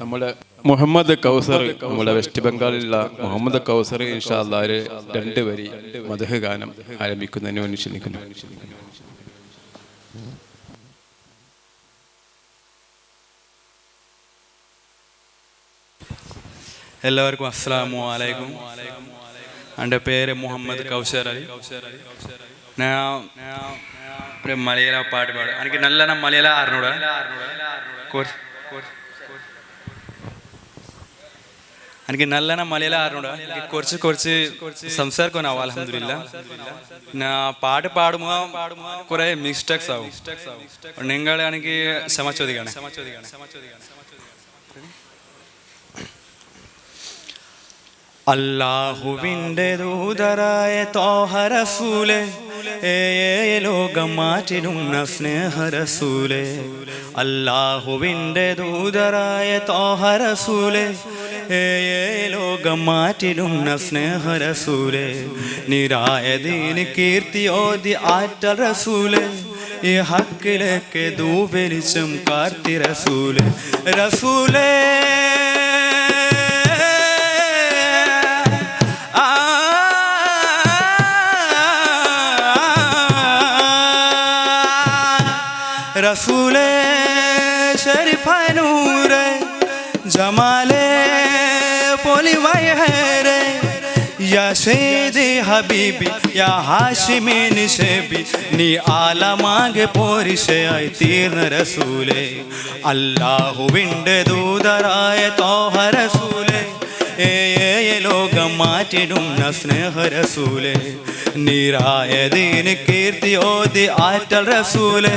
നമ്മുടെ മുഹമ്മദ് കൗസർ നമ്മുടെ വെസ്റ്റ് ബംഗാളിലുള്ള മുഹമ്മദ് കൗസർ ഇൻഷാല്ലാര് രണ്ട് വരി മധുഹ ഗാനം ആരംഭിക്കുന്നതിന് വേണ്ടി ക്ഷണിക്കുന്നു. എല്ലാവർക്കും അസ്സാം വലൈക്കും എന്റെ പേര് മുഹമ്മദ് കൗശർ അലി. ഞാൻ മലയാള പാട്ട് പാടും എനിക്ക് നല്ല മലയാള അറിഞ്ഞൂടാ. കുറച്ച് എനിക്ക് നല്ല മലയാളം എനിക്ക് കുറച്ച് കുറച്ച് സംസാരിക്കാനാവും അലഹമില്ല ഞാൻ പാട്ട് പാടുമ്പോൾ കുറെ മിസ്റ്റേക്സ് ആവും. നിങ്ങളാണെങ്കിൽ ക്ഷമ ചോദിക്കണം. അല്ലാഹുവിന്റെ ദൂതരായ തോഹറസൂലെ ലോകം മാറ്റിടുന്ന സ്നേഹരസൂലെ അല്ലാഹുവിന്റെ ദൂതരായ തോഹറസൂലെ ലോകം മാറ്റിടുന്ന സ്നേഹരസൂലെ നിരായതീന് കീർത്തി ഓതി ആറ്റൽ റസൂലെ ഈ ഹക്കിലേക്ക് ദൂവെളിച്ചം കാർത്തി റസൂലെ റസൂലേ റസൂലേ ഷരിഫനൂരെ ജമാലേ പൊലിവയഹരെ യാ ഷേദ് ഹബീബി യാ ഹാഷിമീൻ ഷേബി നീ ആലമാകെ പോരിഷയായി തീർന്ന റസൂലേ അല്ലാഹുവിന്റെ ദൂതരായ തോഹ റസൂലേ ഏ ഏ ലോകം മാറ്റിടുന്ന സ്നേഹരസൂലെ നീരായതീന് കീർത്തി കീർത്തിയോതി ആറ്റൽ റസൂലെ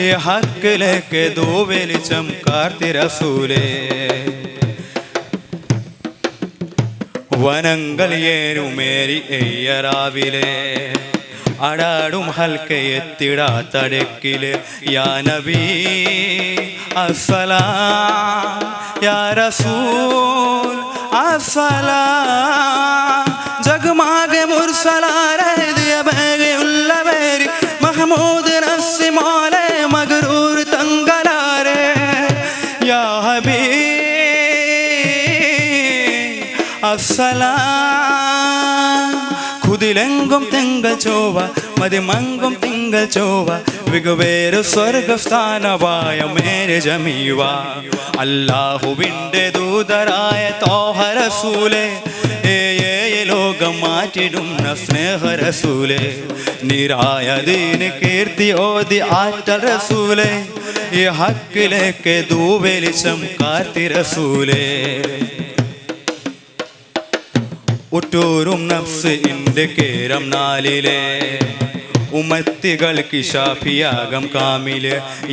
ഈ ഹക്കിലേക്ക് ദൂവെളിച്ചം കാർത്തി റസൂലേ വനങ്ങൾ ഏരുമേരി എയ്യറാവിലെ അടാടും ഹൽക്കയെത്തിടാത്തടക്കിൽ യാ നബി അസ്സലാം യാ റസൂൽ അസ്സലാം അസ്സലാം കുതിലെങ്കും തിങ്കൾ ചോവ മതിമങ്കും തിങ്കൾ ചോവ വികുവേരു സ്വർഗസ്ഥാനവായ മേരെ ജമീവ. അല്ലാഹുവിന്റെ ദൂതരായ തോഹരസൂലെ ലോകം മാറ്റിടുന്ന സ്നേഹരസൂലെ നിരായതീന് കീർത്തി ഓതി ആറ്റൽ റസൂലെ ഈ ഹക്കിലേക്ക് ദൂവെളിച്ചം കാർത്തി ഒട്ടൂറും നഫ്സ് ഇന്റെ കേരം നാലിലെ. ഉമത്തികൾക്ക് ഷാഫിയാകം കാമിൽ.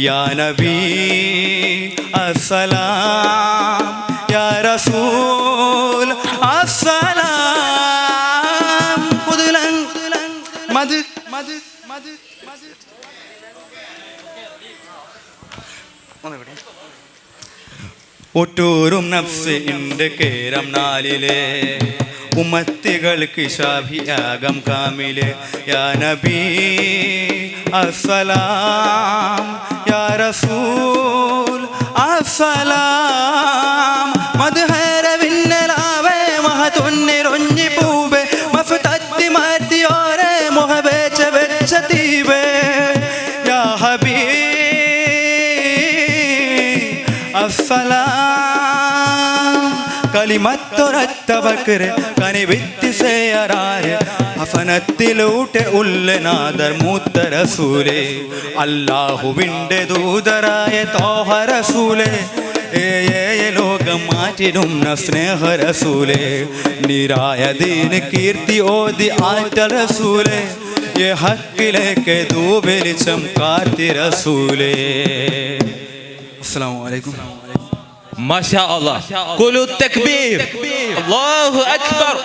യാ നബി അസ്സലാം യാ റസൂൽ കുതിലങ് മത് മത് മത് ഒട്ടൂറും നഫ്സ് ഇന്റെ കേരം നാലിലെ. ഉമത്തികൾക്ക് ഷാഭിയാകം കാമിൽ. യാ നബി അസലാം യാ റസൂൽ അസലാം മധുഹരവിന്നലാവേ മഹതൊന്നിരൊഞ്ഞി പൂവേ മഫ് തത്തി മാറ്റിയോരേ മുഹബേച്ച അസ്സലാം കലിമത്തൊരത്ത ബക്കര് കനി വിത്തിസേയറാര് അഫനത്തിലൂട്ടെ ഉല്ലനാദർ മൂത്ത റസൂലെ അല്ലാഹുവിന്റെ ദൂതരായ തോഹ റസൂലെ ഏ ഏ ലോകം മാറ്റിടുന്ന സ്നേഹ നിരായ നിരായതീന് കീർത്തി ഓതി ആറ്റ റസൂലെ ഈ ഹക്കിലേക്ക് ദൂവെളിച്ചം കാത്തി റസൂലേ അസ്സാം അലൈക്കും. ما شاء الله قولوا التكبير الله أكبر